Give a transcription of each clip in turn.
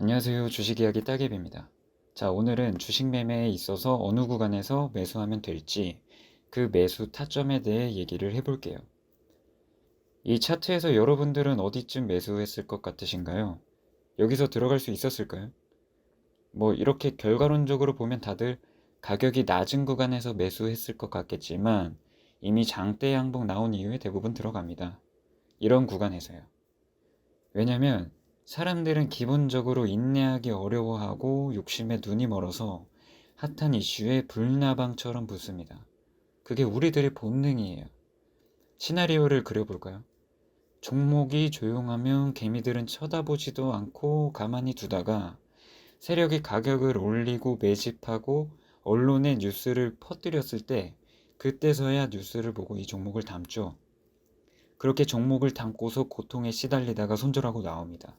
안녕하세요. 주식 이야기 따개비입니다. 자, 오늘은 주식 매매에 있어서 어느 구간에서 매수하면 될지 그 매수 타점에 대해 얘기를 해볼게요. 이 차트에서 여러분들은 어디쯤 매수했을 것 같으신가요? 여기서 들어갈 수 있었을까요? 뭐 이렇게 결과론적으로 보면 다들 가격이 낮은 구간에서 매수했을 것 같겠지만 이미 장대 양봉 나온 이후에 대부분 들어갑니다. 이런 구간에서요. 왜냐면 사람들은 기본적으로 인내하기 어려워하고 욕심에 눈이 멀어서 핫한 이슈에 불나방처럼 붙습니다. 그게 우리들의 본능이에요. 시나리오를 그려볼까요? 종목이 조용하면 개미들은 쳐다보지도 않고 가만히 두다가 세력이 가격을 올리고 매집하고 언론에 뉴스를 퍼뜨렸을 때 그때서야 뉴스를 보고 이 종목을 담죠. 그렇게 종목을 담고서 고통에 시달리다가 손절하고 나옵니다.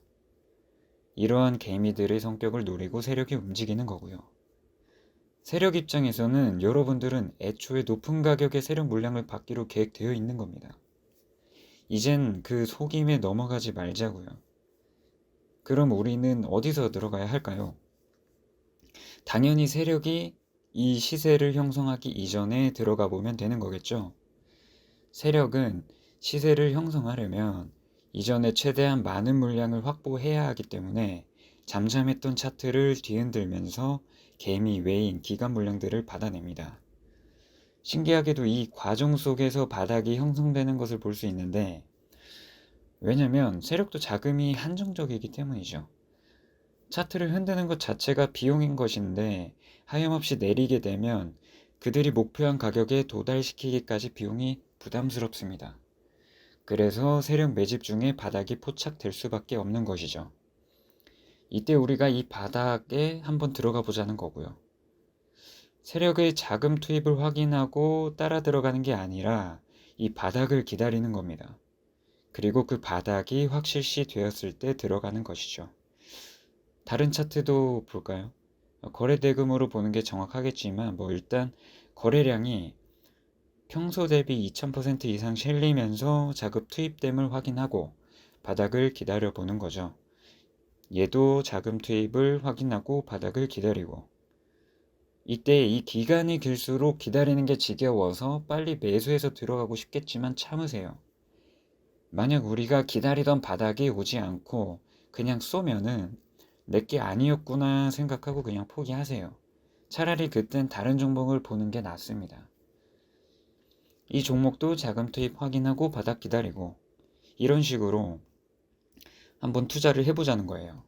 이러한 개미들의 성격을 노리고 세력이 움직이는 거고요. 세력 입장에서는 여러분들은 애초에 높은 가격의 세력 물량을 받기로 계획되어 있는 겁니다. 이젠 그 속임에 넘어가지 말자고요. 그럼 우리는 어디서 들어가야 할까요? 당연히 세력이 이 시세를 형성하기 이전에 들어가 보면 되는 거겠죠. 세력은 시세를 형성하려면 이전에 최대한 많은 물량을 확보해야 하기 때문에 잠잠했던 차트를 뒤흔들면서 개미, 외인, 기관 물량들을 받아냅니다. 신기하게도 이 과정 속에서 바닥이 형성되는 것을 볼 수 있는데 왜냐면 세력도 자금이 한정적이기 때문이죠. 차트를 흔드는 것 자체가 비용인 것인데 하염없이 내리게 되면 그들이 목표한 가격에 도달시키기까지 비용이 부담스럽습니다. 그래서 세력 매집 중에 바닥이 포착될 수밖에 없는 것이죠. 이때 우리가 이 바닥에 한번 들어가 보자는 거고요. 세력의 자금 투입을 확인하고 따라 들어가는 게 아니라 이 바닥을 기다리는 겁니다. 그리고 그 바닥이 확실시 되었을 때 들어가는 것이죠. 다른 차트도 볼까요? 거래 대금으로 보는 게 정확하겠지만 뭐 일단 거래량이 평소 대비 2000% 이상 실리면서 자급 투입됨을 확인하고 바닥을 기다려 보는 거죠. 얘도 자금 투입을 확인하고 바닥을 기다리고 이때 이 기간이 길수록 기다리는 게 지겨워서 빨리 매수해서 들어가고 싶겠지만 참으세요. 만약 우리가 기다리던 바닥이 오지 않고 그냥 쏘면은 내게 아니었구나 생각하고 그냥 포기하세요. 차라리 그땐 다른 종목을 보는 게 낫습니다. 이 종목도 자금 투입 확인하고 바닥 기다리고 이런 식으로 한번 투자를 해보자는 거예요.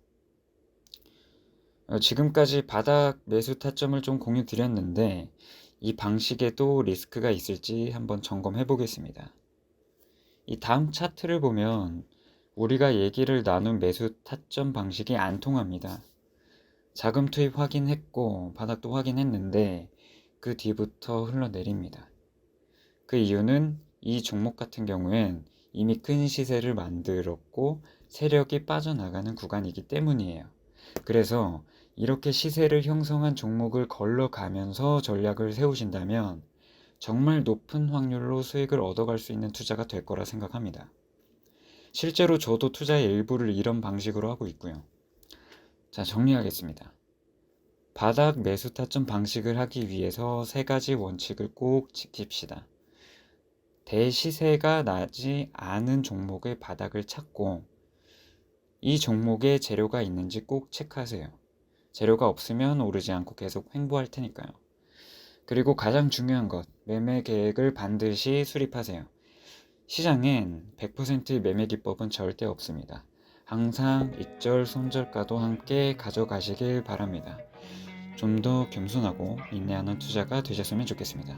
어, 지금까지 바닥 매수 타점을 좀 공유 드렸는데 이 방식에도 리스크가 있을지 한번 점검해 보겠습니다. 이 다음 차트를 보면 우리가 얘기를 나눈 매수 타점 방식이 안 통합니다. 자금 투입 확인했고 바닥도 확인했는데 그 뒤부터 흘러내립니다. 그 이유는 이 종목 같은 경우엔 이미 큰 시세를 만들었고 세력이 빠져나가는 구간이기 때문이에요. 그래서 이렇게 시세를 형성한 종목을 걸러가면서 전략을 세우신다면 정말 높은 확률로 수익을 얻어갈 수 있는 투자가 될 거라 생각합니다. 실제로 저도 투자의 일부를 이런 방식으로 하고 있고요. 자, 정리하겠습니다. 바닥 매수 타점 방식을 하기 위해서 세 가지 원칙을 꼭 지킵시다. 대시세가 나지 않은 종목의 바닥을 찾고 이 종목에 재료가 있는지 꼭 체크하세요. 재료가 없으면 오르지 않고 계속 횡보할 테니까요. 그리고 가장 중요한 것, 매매 계획을 반드시 수립하세요. 시장엔 100% 매매 기법은 절대 없습니다. 항상 익절, 손절가도 함께 가져가시길 바랍니다. 좀 더 겸손하고 인내하는 투자가 되셨으면 좋겠습니다.